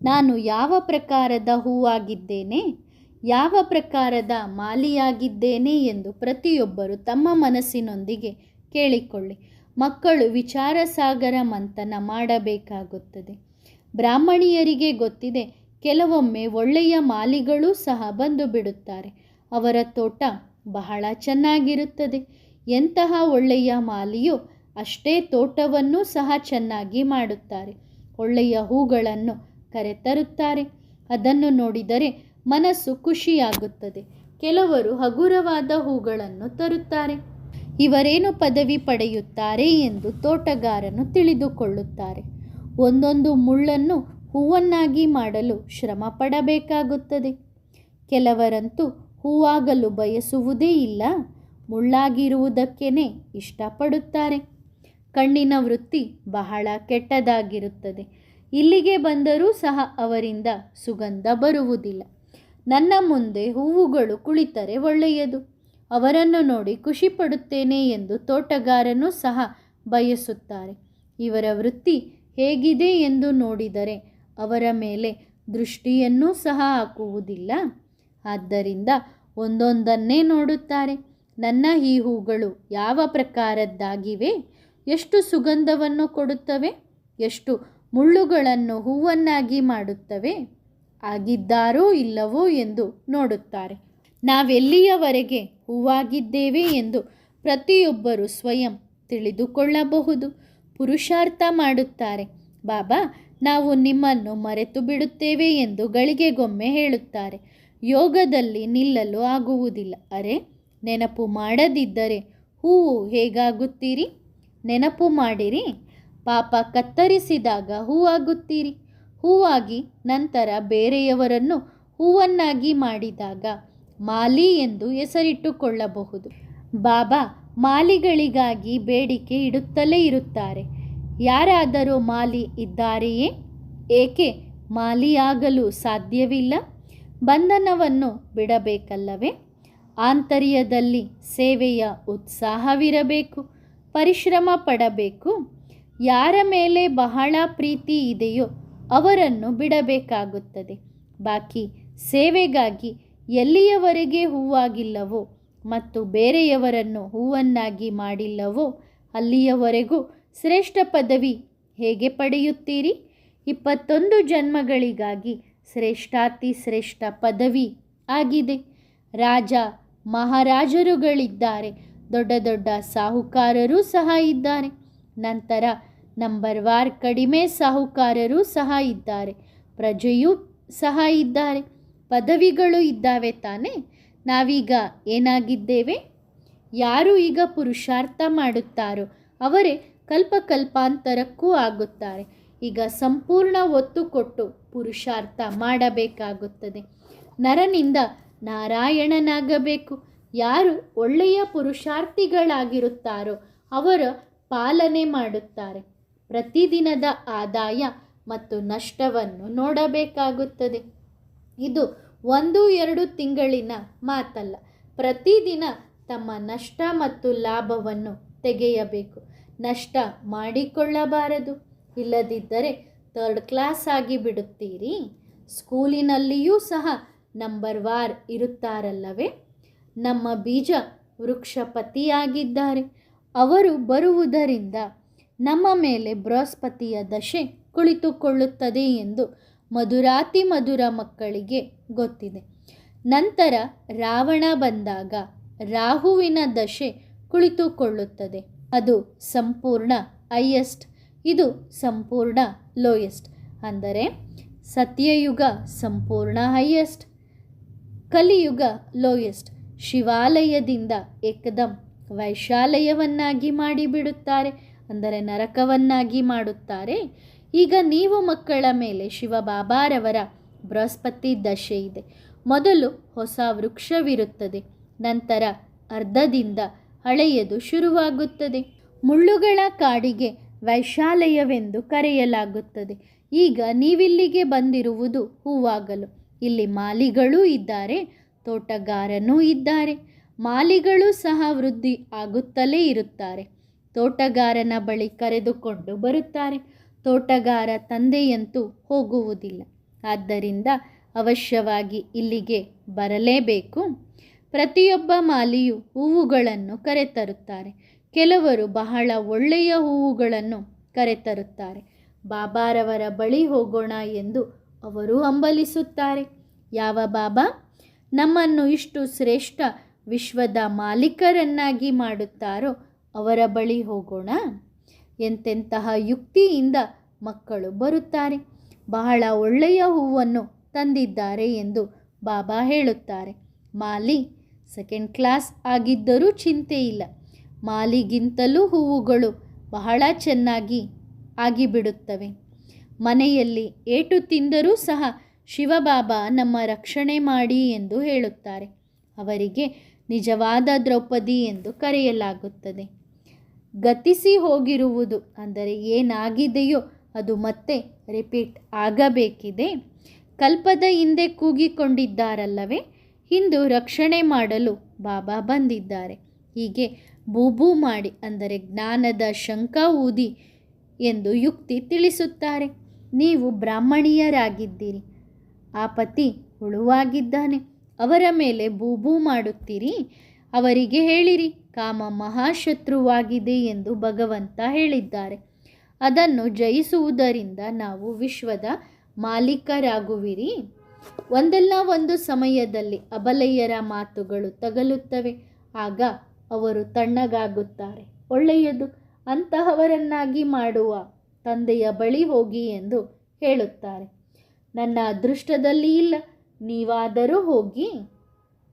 ನಾನು ಯಾವ ಪ್ರಕಾರದ ಹೂವಾಗಿದ್ದೇನೆ? ಯಾವ ಪ್ರಕಾರದ ಮಾಲಿಯಾಗಿದ್ದೇನೆ ಎಂದು ಪ್ರತಿಯೊಬ್ಬರು ತಮ್ಮ ಮನಸ್ಸಿನೊಂದಿಗೆ ಕೇಳಿಕೊಳ್ಳಿ. ಮಕ್ಕಳು ವಿಚಾರ ಸಾಗರ ಮಂಥನ ಮಾಡಬೇಕಾಗುತ್ತದೆ. ಬ್ರಾಹ್ಮಣಿಯರಿಗೆ ಗೊತ್ತಿದೆ, ಕೆಲವೊಮ್ಮೆ ಒಳ್ಳೆಯ ಮಾಲಿಗಳೂ ಸಹ ಬಂದು ಬಿಡುತ್ತಾರೆ. ಅವರ ತೋಟ ಬಹಳ ಚೆನ್ನಾಗಿರುತ್ತದೆ. ಎಂತಹ ಒಳ್ಳೆಯ ಮಾಲಿಯು ಅಷ್ಟೇ ತೋಟವನ್ನು ಸಹ ಚೆನ್ನಾಗಿ ಮಾಡುತ್ತಾರೆ. ಒಳ್ಳೆಯ ಹೂಗಳನ್ನು ಕರೆತರುತ್ತಾರೆ. ಅದನ್ನು ನೋಡಿದರೆ ಮನಸ್ಸು ಖುಷಿಯಾಗುತ್ತದೆ. ಕೆಲವರು ಹಗುರವಾದ ಹೂಗಳನ್ನು ತರುತ್ತಾರೆ. ಇವರೇನು ಪದವಿ ಪಡೆಯುತ್ತಾರೆ ಎಂದು ತೋಟಗಾರನು ತಿಳಿದುಕೊಳ್ಳುತ್ತಾರೆ. ಒಂದೊಂದು ಮುಳ್ಳನ್ನು ಹೂವನ್ನಾಗಿ ಮಾಡಲು ಶ್ರಮ ಪಡಬೇಕಾಗುತ್ತದೆ. ಕೆಲವರಂತೂ ಹೂವಾಗಲು ಬಯಸುವುದೇ ಇಲ್ಲ, ಮುಳ್ಳಾಗಿರುವುದಕ್ಕೇನೆ ಇಷ್ಟಪಡುತ್ತಾರೆ. ಕಣ್ಣಿನ ವೃತ್ತಿ ಬಹಳ ಕೆಟ್ಟದಾಗಿರುತ್ತದೆ. ಇಲ್ಲಿಗೆ ಬಂದರೂ ಸಹ ಅವರಿಂದ ಸುಗಂಧ ಬರುವುದಿಲ್ಲ. ನನ್ನ ಮುಂದೆ ಹೂವುಗಳು ಕುಳಿತರೆ ಒಳ್ಳೆಯದು. ಅವರನ್ನು ನೋಡಿ ಖುಷಿಪಡುತ್ತೇನೆ ಎಂದು ತೋಟಗಾರನು ಸಹ ಬಯಸುತ್ತಾರೆ. ಇವರ ವೃತ್ತಿ ಹೇಗಿದೆ ಎಂದು ನೋಡಿದರೆ ಅವರ ಮೇಲೆ ದೃಷ್ಟಿಯನ್ನೂ ಸಹ ಹಾಕುವುದಿಲ್ಲ. ಆದ್ದರಿಂದ ಒಂದೊಂದನ್ನೇ ನೋಡುತ್ತಾರೆ. ನನ್ನ ಈ ಹೂಗಳು ಯಾವ ಪ್ರಕಾರದ್ದಾಗಿವೆ? ಎಷ್ಟು ಸುಗಂಧವನ್ನು ಕೊಡುತ್ತವೆ? ಎಷ್ಟು ಮುಳ್ಳುಗಳನ್ನು ಹೂವನ್ನಾಗಿ ಮಾಡುತ್ತವೆ? ಆಗಿದ್ದಾರೋ ಇಲ್ಲವೋ ಎಂದು ನೋಡುತ್ತಾರೆ. ನಾವೆಲ್ಲಿಯವರೆಗೆ ಹೂವಾಗಿದ್ದೇವೆ ಎಂದು ಪ್ರತಿಯೊಬ್ಬರು ಸ್ವಯಂ ತಿಳಿದುಕೊಳ್ಳಬಹುದು. ಪುರುಷಾರ್ಥ ಮಾಡುತ್ತಾರೆ. ಬಾಬಾ, ನಾವು ನಿಮ್ಮನ್ನು ಮರೆತು ಬಿಡುತ್ತೇವೆ ಎಂದು ಗಳಿಗೆಗೊಮ್ಮೆ ಹೇಳುತ್ತಾರೆ. ಯೋಗದಲ್ಲಿ ನಿಲ್ಲಲು ಆಗುವುದಿಲ್ಲ. ಅರೆ, ನೆನಪು ಮಾಡದಿದ್ದರೆ ಹೂವು ಹೇಗಾಗುತ್ತೀರಿ? ನೆನಪು ಮಾಡಿರಿ. ಪಾಪ ಕತ್ತರಿಸಿದಾಗ ಹೂವಾಗುತ್ತೀರಿ. ಹೂವಾಗಿ ನಂತರ ಬೇರೆಯವರನ್ನು ಹೂವನ್ನಾಗಿ ಮಾಡಿದಾಗ ಮಾಲಿ ಎಂದು ಹೆಸರಿಟ್ಟುಕೊಳ್ಳಬಹುದು. ಬಾಬಾ ಮಾಲಿಗಳಿಗಾಗಿ ಬೇಡಿಕೆ ಇಡುತ್ತಲೇ ಇರುತ್ತಾರೆ. ಯಾರಾದರೂ ಮಾಲಿ ಇದ್ದಾರೆಯೇ? ಏಕೆ ಮಾಲಿಯಾಗಲು ಸಾಧ್ಯವಿಲ್ಲ? ಬಂಧನವನ್ನು ಬಿಡಬೇಕಲ್ಲವೇ? ಆಂತರ್ಯದಲ್ಲಿ ಸೇವೆಯ ಉತ್ಸಾಹವಿರಬೇಕು, ಪರಿಶ್ರಮ ಪಡಬೇಕು. ಯಾರ ಮೇಲೆ ಬಹಳ ಪ್ರೀತಿ ಇದೆಯೋ ಅವರನ್ನು ಬಿಡಬೇಕಾಗುತ್ತದೆ. ಬಾಕಿ ಸೇವೆಗಾಗಿ ಎಲ್ಲಿಯವರೆಗೆ ಹೂವಾಗಿಲ್ಲವೋ ಮತ್ತು ಬೇರೆಯವರನ್ನು ಹೂವನ್ನಾಗಿ ಮಾಡಿಲ್ಲವೋ ಅಲ್ಲಿಯವರೆಗೂ ಶ್ರೇಷ್ಠ ಪದವಿ ಹೇಗೆ ಪಡೆಯುತ್ತೀರಿ? ಇಪ್ಪತ್ತೊಂದು ಜನ್ಮಗಳಿಗಾಗಿ ಶ್ರೇಷ್ಠಾತಿ ಶ್ರೇಷ್ಠ ಪದವಿ ಆಗಿದೆ. ರಾಜ ಮಹಾರಾಜರುಗಳಿದ್ದಾರೆ. ದೊಡ್ಡ ದೊಡ್ಡ ಸಾಹುಕಾರರೂ ಸಹ ಇದ್ದಾರೆ. ನಂತರ ನಂಬರ್ ವಾರ್ ಕಡಿಮೆ ಸಾಹುಕಾರರು ಸಹ ಇದ್ದಾರೆ. ಪ್ರಜೆಯೂ ಸಹ ಇದ್ದಾರೆ. ಪದವಿಗಳು ಇದ್ದಾವೆ ತಾನೇ? ನಾವೀಗ ಏನಾಗಿದ್ದೇವೆ? ಯಾರು ಈಗ ಪುರುಷಾರ್ಥ ಮಾಡುತ್ತಾರೋ ಅವರೇ ಕಲ್ಪ ಕಲ್ಪಾಂತರಕ್ಕೂ ಆಗುತ್ತಾರೆ. ಈಗ ಸಂಪೂರ್ಣ ಒತ್ತು ಕೊಟ್ಟು ಪುರುಷಾರ್ಥ ಮಾಡಬೇಕಾಗುತ್ತದೆ. ನರನಿಂದ ನಾರಾಯಣನಾಗಬೇಕು. ಯಾರು ಒಳ್ಳೆಯ ಪುರುಷಾರ್ಥಿಗಳಾಗಿರುತ್ತಾರೋ ಅವರ ಪಾಲನೆ ಮಾಡುತ್ತಾರೆ. ಪ್ರತಿದಿನದ ಆದಾಯ ಮತ್ತು ನಷ್ಟವನ್ನು ನೋಡಬೇಕಾಗುತ್ತದೆ. ಇದು ಒಂದು ಎರಡು ತಿಂಗಳಿನ ಮಾತಲ್ಲ. ಪ್ರತಿದಿನ ತಮ್ಮ ನಷ್ಟ ಮತ್ತು ಲಾಭವನ್ನು ತೆಗೆಯಬೇಕು. ನಷ್ಟ ಮಾಡಿಕೊಳ್ಳಬಾರದು. ಇಲ್ಲದಿದ್ದರೆ ಥರ್ಡ್ ಕ್ಲಾಸ್ ಆಗಿ ಬಿಡುತ್ತೀರಿ. ಸ್ಕೂಲಿನಲ್ಲಿಯೂ ಸಹ ನಂಬರ್ ವಾರ್ ಇರುತ್ತಾರಲ್ಲವೇ? ನಮ್ಮ ಬೀಜ ವೃಕ್ಷಪತಿಯಾಗಿದ್ದಾರೆ. ಅವರು ಬರುವುದರಿಂದ ನಮ್ಮ ಮೇಲೆ ಬೃಹಸ್ಪತಿಯ ದಶೆ ಕುಳಿತುಕೊಳ್ಳುತ್ತದೆ ಎಂದು ಮಧುರಾತಿ ಮಧುರ ಮಕ್ಕಳಿಗೆ ಗೊತ್ತಿದೆ. ನಂತರ ರಾವಣ ಬಂದಾಗ ರಾಹುವಿನ ದಶೆ ಕುಳಿತುಕೊಳ್ಳುತ್ತದೆ. ಅದು ಸಂಪೂರ್ಣ ಹೈಯೆಸ್ಟ್, ಇದು ಸಂಪೂರ್ಣ ಲೋಯೆಸ್ಟ್. ಅಂದರೆ ಸತ್ಯಯುಗ ಸಂಪೂರ್ಣ ಹೈಯೆಸ್ಟ್, ಕಲಿಯುಗ ಲೋಯೆಸ್ಟ್. ಶಿವಾಲಯದಿಂದ ಏಕದಂ ವೈಶಾಲಯವನ್ನಾಗಿ ಮಾಡಿಬಿಡುತ್ತಾರೆ. ಅಂದರೆ ನರಕವನ್ನಾಗಿ ಮಾಡುತ್ತಾರೆ. ಈಗ ನೀವು ಮಕ್ಕಳ ಮೇಲೆ ಶಿವಬಾಬಾರವರ ಬೃಹಸ್ಪತಿ ದಶೆ ಇದೆ. ಮೊದಲು ಹೊಸ ವೃಕ್ಷವಿರುತ್ತದೆ, ನಂತರ ಅರ್ಧದಿಂದ ಹಳೆಯದು ಶುರುವಾಗುತ್ತದೆ. ಮುಳ್ಳುಗಳ ಕಾಡಿಗೆ ವೈಶಾಲಯವೆಂದು ಕರೆಯಲಾಗುತ್ತದೆ. ಈಗ ನೀವಿಲ್ಲಿಗೆ ಬಂದಿರುವುದು ಹೂವಾಗಲು. ಇಲ್ಲಿ ಮಾಲಿಗಳೂ ಇದ್ದಾರೆ, ತೋಟಗಾರನೂ ಇದ್ದಾರೆ. ಮಾಲಿಗಳು ಸಹ ವೃದ್ಧಿ ಆಗುತ್ತಲೇ ಇರುತ್ತಾರೆ. ತೋಟಗಾರನ ಬಳಿ ಕರೆದುಕೊಂಡು ಬರುತ್ತಾರೆ. ತೋಟಗಾರ ತಂದೆಯಂತೂ ಹೋಗುವುದಿಲ್ಲ. ಆದ್ದರಿಂದ ಅವಶ್ಯವಾಗಿ ಇಲ್ಲಿಗೆ ಬರಲೇಬೇಕು. ಪ್ರತಿಯೊಬ್ಬ ಮಾಲಿಯು ಹೂವುಗಳನ್ನು ಕರೆತರುತ್ತಾರೆ. ಕೆಲವರು ಬಹಳ ಒಳ್ಳೆಯ ಹೂವುಗಳನ್ನು ಕರೆತರುತ್ತಾರೆ. ಬಾಬಾರವರ ಬಳಿ ಹೋಗೋಣ ಎಂದು ಅವರು ಹಂಬಲಿಸುತ್ತಾರೆ. ಯಾವ ಬಾಬಾ? ನಮ್ಮನ್ನು ಇಷ್ಟು ಶ್ರೇಷ್ಠ ವಿಶ್ವದ ಮಾಲೀಕರನ್ನಾಗಿ ಮಾಡುತ್ತಾರೋ ಅವರ ಬಳಿ ಹೋಗೋಣ. ಎಂತೆಂತಹ ಯುಕ್ತಿಯಿಂದ ಮಕ್ಕಳು ಬರುತ್ತಾರೆ. ಬಹಳ ಒಳ್ಳೆಯ ಹೂವನ್ನು ತಂದಿದ್ದಾರೆ ಎಂದು ಬಾಬಾ ಹೇಳುತ್ತಾರೆ. ಮಾಲಿ ಸೆಕೆಂಡ್ ಕ್ಲಾಸ್ ಆಗಿದ್ದರೂ ಚಿಂತೆ ಇಲ್ಲ. ಮಾಲಿಗಿಂತಲೂ ಹೂವುಗಳು ಬಹಳ ಚೆನ್ನಾಗಿ ಆಗಿಬಿಡುತ್ತವೆ. ಮನೆಯಲ್ಲಿ ಏಟು ತಿಂದರೂ ಸಹ ಶಿವಬಾಬಾ ನಮ್ಮ ರಕ್ಷಣೆ ಮಾಡಿ ಎಂದು ಹೇಳುತ್ತಾರೆ. ಅವರಿಗೆ ನಿಜವಾದ ದ್ರೌಪದಿ ಎಂದು ಕರೆಯಲಾಗುತ್ತದೆ. ಗತಿಸಿ ಹೋಗಿರುವುದು. ಅಂದರೆ ಏನಾಗಿದೆಯೋ ಅದು ಮತ್ತೆ ರಿಪೀಟ್ ಆಗಬೇಕಿದೆ. ಕಲ್ಪದ ಹಿಂದೆ ಕೂಗಿಕೊಂಡಿದ್ದಾರಲ್ಲವೇ? ಇಂದು ರಕ್ಷಣೆ ಮಾಡಲು ಬಾಬಾ ಬಂದಿದ್ದಾರೆ. ಹೀಗೆ ಬೂಬೂ ಮಾಡಿ, ಅಂದರೆ ಜ್ಞಾನದ ಶಂಕ ಊದಿ ಎಂದು ಯುಕ್ತಿ ತಿಳಿಸುತ್ತಾರೆ. ನೀವು ಬ್ರಾಹ್ಮಣೀಯರಾಗಿದ್ದೀರಿ. ಆ ಪತಿ ಹುಳುವಾಗಿದ್ದಾನೆ. ಅವರ ಮೇಲೆ ಬೂಬೂ ಮಾಡುತ್ತೀರಿ. ಅವರಿಗೆ ಹೇಳಿರಿ, ಕಾಮ ಮಹಾಶತ್ರುವಾಗಿದೆ ಎಂದು ಭಗವಂತ ಹೇಳಿದ್ದಾರೆ. ಅದನ್ನು ಜಯಿಸುವುದರಿಂದ ನಾವು ವಿಶ್ವದ ಮಾಲೀಕರಾಗುವಿರಿ. ಒಂದಲ್ಲ ಒಂದು ಸಮಯದಲ್ಲಿ ಅಬಲಯ್ಯರ ಮಾತುಗಳು ತಗಲುತ್ತವೆ, ಆಗ ಅವರು ತಣ್ಣಗಾಗುತ್ತಾರೆ. ಒಳ್ಳೆಯದು, ಅಂತಹವರನ್ನಾಗಿ ಮಾಡುವ ತಂದೆಯ ಬಳಿ ಹೋಗಿ ಎಂದು ಹೇಳುತ್ತಾರೆ. ನನ್ನ ಅದೃಷ್ಟದಲ್ಲಿ ಇಲ್ಲ, ನೀವಾದರೂ ಹೋಗಿ.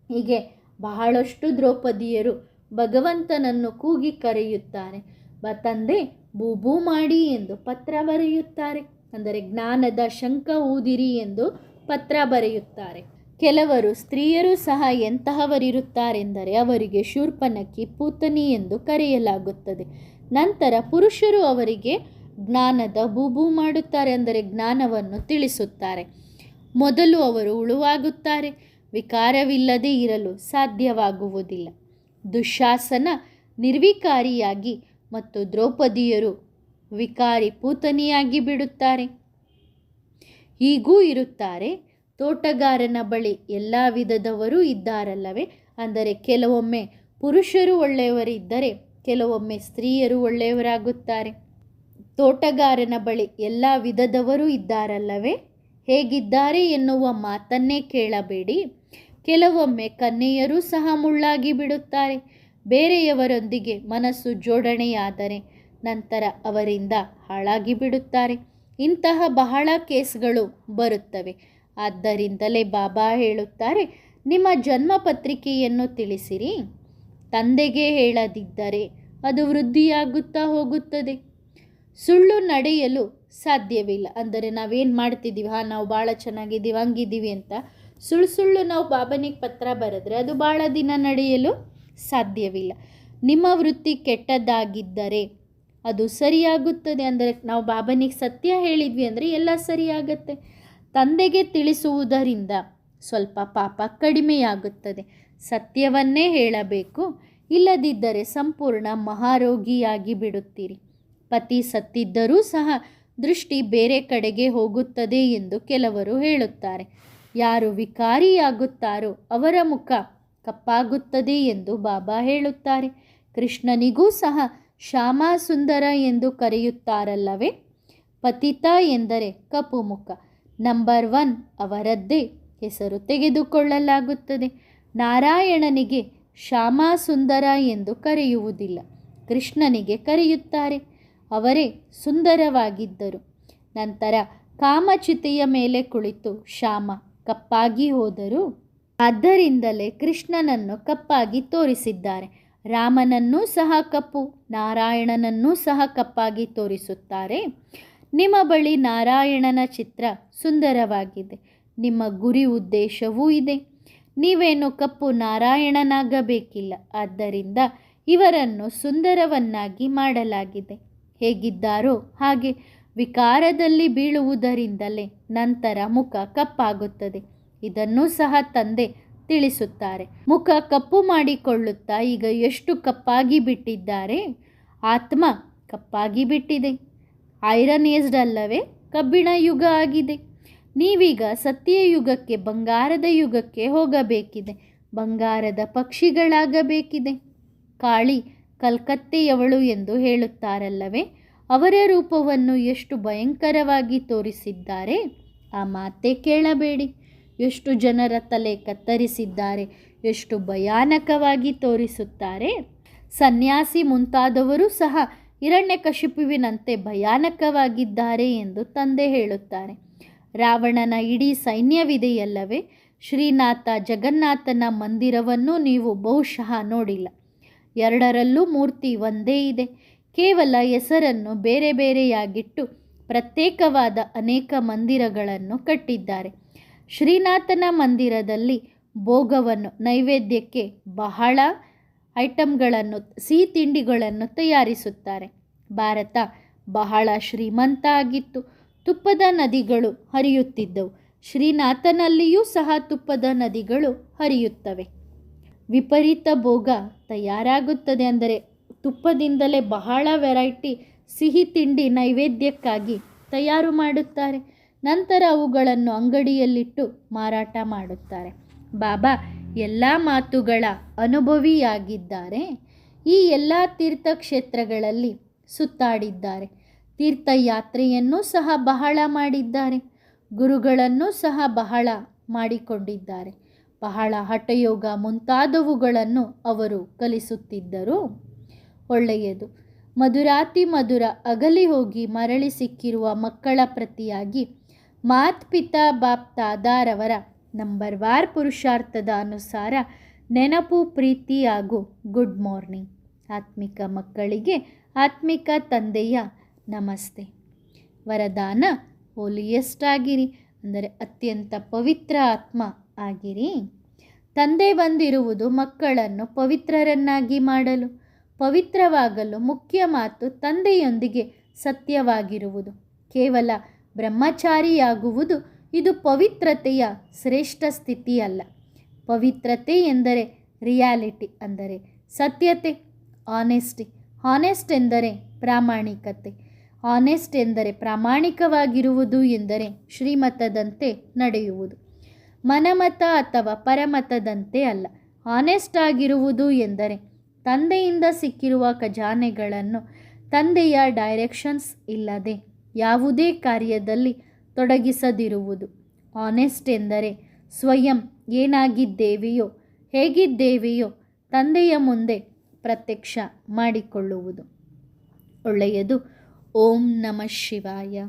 ಹೀಗೆ ಬಹಳಷ್ಟು ದ್ರೌಪದಿಯರು ಭಗವಂತನನ್ನು ಕೂಗಿ ಕರೆಯುತ್ತಾರೆ. ಬ ತಂದೆ ಬೂಬೂ ಮಾಡಿ ಎಂದು ಪತ್ರ ಬರೆಯುತ್ತಾರೆ. ಅಂದರೆ ಜ್ಞಾನದ ಶಂಕ ಊದಿರಿ ಎಂದು ಪತ್ರ ಬರೆಯುತ್ತಾರೆ. ಕೆಲವರು ಸ್ತ್ರೀಯರು ಸಹ ಎಂತಹವರಿರುತ್ತಾರೆಂದರೆ ಅವರಿಗೆ ಶೂರ್ಪನಕ್ಕಿ ಪೂತನಿ ಎಂದು ಕರೆಯಲಾಗುತ್ತದೆ. ನಂತರ ಪುರುಷರು ಅವರಿಗೆ ಜ್ಞಾನದ ಬೂಬೂ ಮಾಡುತ್ತಾರೆ ಅಂದರೆ ಜ್ಞಾನವನ್ನು ತಿಳಿಸುತ್ತಾರೆ. ಮೊದಲು ಅವರು ಉಳುವಾಗುತ್ತಾರೆ. ವಿಕಾರವಿಲ್ಲದೆ ಇರಲು ಸಾಧ್ಯವಾಗುವುದಿಲ್ಲ. ದುಶಾಸನ ನಿರ್ವಿಕಾರಿಯಾಗಿ ಮತ್ತು ದ್ರೌಪದಿಯರು ವಿಕಾರಿ ಪೂತನಿಯಾಗಿ ಬಿಡುತ್ತಾರೆ. ಹೀಗೂ ಇರುತ್ತಾರೆ. ತೋಟಗಾರನ ಬಳಿ ಎಲ್ಲ ವಿಧದವರೂ ಇದ್ದಾರಲ್ಲವೇ? ಅಂದರೆ ಕೆಲವೊಮ್ಮೆ ಪುರುಷರು ಒಳ್ಳೆಯವರಿದ್ದರೆ ಕೆಲವೊಮ್ಮೆ ಸ್ತ್ರೀಯರು ಒಳ್ಳೆಯವರಾಗುತ್ತಾರೆ. ತೋಟಗಾರನ ಬಳಿ ಎಲ್ಲ ವಿಧದವರೂ ಇದ್ದಾರಲ್ಲವೇ? ಹೇಗಿದ್ದಾರೆ ಎನ್ನುವ ಮಾತನ್ನೇ ಕೇಳಬೇಡಿ. ಕೆಲವೊಮ್ಮೆ ಕನ್ಯೆಯರೂ ಸಹ ಮುಳ್ಳಾಗಿ ಬಿಡುತ್ತಾರೆ. ಬೇರೆಯವರೊಂದಿಗೆ ಮನಸ್ಸು ಜೋಡಣೆಯಾದರೆ ನಂತರ ಅವರಿಂದ ಹಾಳಾಗಿ ಬಿಡುತ್ತಾರೆ. ಇಂತಹ ಬಹಳ ಕೇಸ್ಗಳು ಬರುತ್ತವೆ. ಆದ್ದರಿಂದಲೇ ಬಾಬಾ ಹೇಳುತ್ತಾರೆ, ನಿಮ್ಮ ಜನ್ಮ ಪತ್ರಿಕೆಯನ್ನು ತಿಳಿಸಿರಿ. ತಂದೆಗೆ ಹೇಳದಿದ್ದರೆ ಅದು ವೃದ್ಧಿಯಾಗುತ್ತಾ ಹೋಗುತ್ತದೆ. ಸುಳ್ಳು ನಡೆಯಲು ಸಾಧ್ಯವಿಲ್ಲ. ಅಂದರೆ ನಾವೇನು ಮಾಡ್ತಿದ್ದೀವಿ? ಹಾಂ, ನಾವು ಭಾಳ ಚೆನ್ನಾಗಿದ್ದೀವಿ, ಹಂಗಿದ್ದೀವಿ ಅಂತ ಸುಳ್ಳು ಸುಳ್ಳು ನಾವು ಬಾಬನಿಗೆ ಪತ್ರ ಬರೆದ್ರೆ ಅದು ಭಾಳ ದಿನ ನಡೆಯಲು ಸಾಧ್ಯವಿಲ್ಲ. ನಿಮ್ಮ ವೃತ್ತಿ ಕೆಟ್ಟದ್ದಾಗಿದ್ದರೆ ಅದು ಸರಿಯಾಗುತ್ತದೆ ಅಂದರೆ ನಾವು ಬಾಬನಿಗೆ ಸತ್ಯ ಹೇಳಿದ್ವಿ ಅಂದರೆ ಎಲ್ಲ ಸರಿಯಾಗತ್ತೆ. ತಂದೆಗೆ ತಿಳಿಸುವುದರಿಂದ ಸ್ವಲ್ಪ ಪಾಪ ಕಡಿಮೆಯಾಗುತ್ತದೆ. ಸತ್ಯವನ್ನೇ ಹೇಳಬೇಕು. ಇಲ್ಲದಿದ್ದರೆ ಸಂಪೂರ್ಣ ಮಹಾರೋಗಿಯಾಗಿ ಬಿಡುತ್ತೀರಿ. ಪತಿ ಸತ್ತಿದ್ದರೂ ಸಹ ದೃಷ್ಟಿ ಬೇರೆ ಕಡೆಗೆ ಹೋಗುತ್ತದೆ ಎಂದು ಕೆಲವರು ಹೇಳುತ್ತಾರೆ. ಯಾರು ವಿಕಾರಿಯಾಗುತ್ತಾರೋ ಅವರ ಮುಖ ಕಪ್ಪಾಗುತ್ತದೆ ಎಂದು ಬಾಬಾ ಹೇಳುತ್ತಾರೆ. ಕೃಷ್ಣನಿಗೂ ಸಹ ಶ್ಯಾಮಾಸುಂದರ ಎಂದು ಕರೆಯುತ್ತಾರಲ್ಲವೇ? ಪತಿತ ಎಂದರೆ ಕಪ್ಪು ಮುಖ. ನಂಬರ್ ಒನ್ ಅವರದ್ದೇ ಹೆಸರು ತೆಗೆದುಕೊಳ್ಳಲಾಗುತ್ತದೆ. ನಾರಾಯಣನಿಗೆ ಶ್ಯಾಮಾಸುಂದರ ಎಂದು ಕರೆಯುವುದಿಲ್ಲ. ಕೃಷ್ಣನಿಗೆ ಕರೆಯುತ್ತಾರೆ, ಅವರೇ ಸುಂದರವಾಗಿದ್ದರು. ನಂತರ ಕಾಮಚಿತೆಯ ಮೇಲೆ ಕುಳಿತು ಶ್ಯಾಮ ಕಪ್ಪಾಗಿ ಹೋದರು ಆದ್ದರಿಂದಲೇ ಕೃಷ್ಣನನ್ನು ಕಪ್ಪಾಗಿ ತೋರಿಸಿದ್ದಾರೆ. ರಾಮನನ್ನೂ ಸಹ ಕಪ್ಪು, ನಾರಾಯಣನನ್ನೂ ಸಹ ಕಪ್ಪಾಗಿ ತೋರಿಸುತ್ತಾರೆ. ನಿಮ್ಮ ಬಳಿ ನಾರಾಯಣನ ಚಿತ್ರ ಸುಂದರವಾಗಿದೆ. ನಿಮ್ಮ ಗುರಿ ಉದ್ದೇಶವೂ ಇದೆ. ನೀವೇನು ಕಪ್ಪು, ನಾರಾಯಣನಾಗಬೇಕಿಲ್ಲ. ಆದ್ದರಿಂದ ಇವರನ್ನು ಸುಂದರವನ್ನಾಗಿ ಮಾಡಲಾಗಿದೆ. ಹೇಗಿದ್ದಾರೋ ಹಾಗೆ ವಿಕಾರದಲ್ಲಿ ಬೀಳುವುದರಿಂದಲೇ ನಂತರ ಮುಖ ಕಪ್ಪಾಗುತ್ತದೆ. ಇದನ್ನು ಸಹ ತಂದೆ ತಿಳಿಸುತ್ತಾರೆ. ಮುಖ ಕಪ್ಪು ಮಾಡಿಕೊಳ್ಳುತ್ತಾ ಈಗ ಎಷ್ಟು ಕಪ್ಪಾಗಿ ಬಿಟ್ಟಿದ್ದಾರೆ? ಆತ್ಮ ಕಪ್ಪಾಗಿ ಬಿಟ್ಟಿದೆ. ಐರನ್ ಏಜ್ಡ್ ಅಲ್ಲವೇ? ಕಬ್ಬಿಣ ಯುಗ ಆಗಿದೆ. ನೀವೀಗ ಸತ್ಯ ಯುಗಕ್ಕೆ, ಬಂಗಾರದ ಯುಗಕ್ಕೆ ಹೋಗಬೇಕಿದೆ. ಬಂಗಾರದ ಪಕ್ಷಿಗಳಾಗಬೇಕಿದೆ. ಕಾಳಿ ಕಲ್ಕತ್ತೆಯವಳು ಎಂದು ಹೇಳುತ್ತಾರಲ್ಲವೇ? ಅವರ ರೂಪವನ್ನು ಎಷ್ಟು ಭಯಂಕರವಾಗಿ ತೋರಿಸಿದ್ದಾರೆ, ಆ ಮಾತೇ ಕೇಳಬೇಡಿ. ಎಷ್ಟು ಜನರ ತಲೆ ಕತ್ತರಿಸಿದ್ದಾರೆ, ಎಷ್ಟು ಭಯಾನಕವಾಗಿ ತೋರಿಸುತ್ತಾರೆ. ಸನ್ಯಾಸಿ ಮುಂತಾದವರು ಸಹ ಹಿರಣ್ಯಕಶಿಪುವಿನಂತೆ ಭಯಾನಕವಾಗಿದ್ದಾರೆ ಎಂದು ತಂದೆ ಹೇಳುತ್ತಾರೆ. ರಾವಣನ ಇಡೀ ಸೈನ್ಯವಿದೆಯಲ್ಲವೇ, ಶ್ರೀನಾಥ ಜಗನ್ನಾಥನ ಮಂದಿರವನ್ನು ನೀವು ಬಹುಶಃ ನೋಡಿಲ್ಲ. ಎರಡರಲ್ಲೂ ಮೂರ್ತಿ ಒಂದೇ ಇದೆ. ಕೇವಲ ಹೆಸರನ್ನು ಬೇರೆ ಬೇರೆಯಾಗಿಟ್ಟು ಪ್ರತ್ಯೇಕವಾದ ಅನೇಕ ಮಂದಿರಗಳನ್ನು ಕಟ್ಟಿದ್ದಾರೆ. ಶ್ರೀನಾಥನ ಮಂದಿರದಲ್ಲಿ ಭೋಗವನ್ನು, ನೈವೇದ್ಯಕ್ಕೆ ಬಹಳ ಐಟಮ್ಗಳನ್ನು ಸಿಹಿ ತಿಂಡಿಗಳನ್ನು ತಯಾರಿಸುತ್ತಾರೆ. ಭಾರತ ಬಹಳ ಶ್ರೀಮಂತ ಆಗಿತ್ತು. ತುಪ್ಪದ ನದಿಗಳು ಹರಿಯುತ್ತಿದ್ದವು. ಶ್ರೀನಾಥನಲ್ಲಿಯೂ ಸಹ ತುಪ್ಪದ ನದಿಗಳು ಹರಿಯುತ್ತವೆ. ವಿಪರೀತ ಭೋಗ ತಯಾರಾಗುತ್ತದೆ ಅಂದರೆ ತುಪ್ಪದಿಂದಲೇ ಬಹಳ ವೆರೈಟಿ ಸಿಹಿ ತಿಂಡಿ ನೈವೇದ್ಯಕ್ಕಾಗಿ ತಯಾರು ಮಾಡುತ್ತಾರೆ. ನಂತರ ಅವುಗಳನ್ನು ಅಂಗಡಿಯಲ್ಲಿಟ್ಟು ಮಾರಾಟ ಮಾಡುತ್ತಾರೆ. ಬಾಬಾ, ಎಲ್ಲ ಮಾತುಗಳ ಅನುಭವಿಯಾಗಿದ್ದಾರೆ. ಈ ಎಲ್ಲ ತೀರ್ಥಕ್ಷೇತ್ರಗಳಲ್ಲಿ ಸುತ್ತಾಡಿದ್ದಾರೆ. ತೀರ್ಥಯಾತ್ರೆಯನ್ನು ಸಹ ಬಹಳ ಮಾಡಿದ್ದಾರೆ. ಗುರುಗಳನ್ನು ಸಹ ಬಹಳ ಮಾಡಿಕೊಂಡಿದ್ದಾರೆ. ಬಹಳ ಹಠಯೋಗ ಮುಂತಾದವುಗಳನ್ನು ಅವರು ಕಲಿಸುತ್ತಿದ್ದರು. ಒಳ್ಳೆಯದು. ಮಧುರಾತಿ ಮಧುರ ಅಗಲಿ ಹೋಗಿ ಮರಳಿ ಸಿಕ್ಕಿರುವ ಮಕ್ಕಳ ಪ್ರತಿಯಾಗಿ ಮಾತ್ ಪಿತಾ ಬಾಪ್ ತಾದಾರವರ ನಂಬರ್ ವಾರ್ ಪುರುಷಾರ್ಥದ ಅನುಸಾರ ನೆನಪು, ಪ್ರೀತಿ ಹಾಗೂ ಗುಡ್ ಮಾರ್ನಿಂಗ್. ಆತ್ಮಿಕ ಮಕ್ಕಳಿಗೆ ಆತ್ಮಿಕ ತಂದೆಯ ನಮಸ್ತೆ. ವರದಾನ ಹೋಲಿಯೆಸ್ಟ್ ಆಗಿರಿ ಅಂದರೆ ಅತ್ಯಂತ ಪವಿತ್ರ ಆತ್ಮ ಆಗಿರಿ. ತಂದೆ ಬಂದಿರುವುದು ಮಕ್ಕಳನ್ನು ಪವಿತ್ರರನ್ನಾಗಿ ಮಾಡಲು. ಪವಿತ್ರವಾಗಲು ಮುಖ್ಯ ಮಾತು ತಂದೆಯೊಂದಿಗೆ ಸತ್ಯವಾಗಿರುವುದು. ಕೇವಲ ಬ್ರಹ್ಮಚಾರಿಯಾಗುವುದು ಇದು ಪವಿತ್ರತೆಯ ಶ್ರೇಷ್ಠ ಸ್ಥಿತಿ ಅಲ್ಲ ಪವಿತ್ರತೆ ಎಂದರೆ ರಿಯಾಲಿಟಿ ಅಂದರೆ ಸತ್ಯತೆ, ಆನೆಸ್ಟಿ. ಹಾನೆಸ್ಟ್ ಎಂದರೆ ಪ್ರಾಮಾಣಿಕತೆ. ಆನೆಸ್ಟ್ ಎಂದರೆ ಪ್ರಾಮಾಣಿಕವಾಗಿರುವುದು ಎಂದರೆ ಶ್ರೀಮತದಂತೆ ನಡೆಯುವುದು. ಮನಮತ ಅಥವಾ ಪರಮತದಂತೆ ಅಲ್ಲ. ಆನೆಸ್ಟ್ ಆಗಿರುವುದು ಎಂದರೆ ತಂದೆಯಿಂದ ಸಿಕ್ಕಿರುವ ಖಜಾನೆಗಳನ್ನು ತಂದೆಯ ಡೈರೆಕ್ಷನ್ಸ್ ಇಲ್ಲದೆ ಯಾವುದೇ ಕಾರ್ಯದಲ್ಲಿ ತೊಡಗಿಸದಿರುವುದು. ಆನೆಸ್ಟ್ ಎಂದರೆ ಸ್ವಯಂ ಏನಾಗಿದ್ದೇವೆಯೋ, ಹೇಗಿದ್ದೇವೆಯೋ ತಂದೆಯ ಮುಂದೆ ಪ್ರತ್ಯಕ್ಷ ಮಾಡಿಕೊಳ್ಳುವುದು. ಒಳ್ಳೆಯದು. ಓಂ ನಮಃ ಶಿವಾಯ.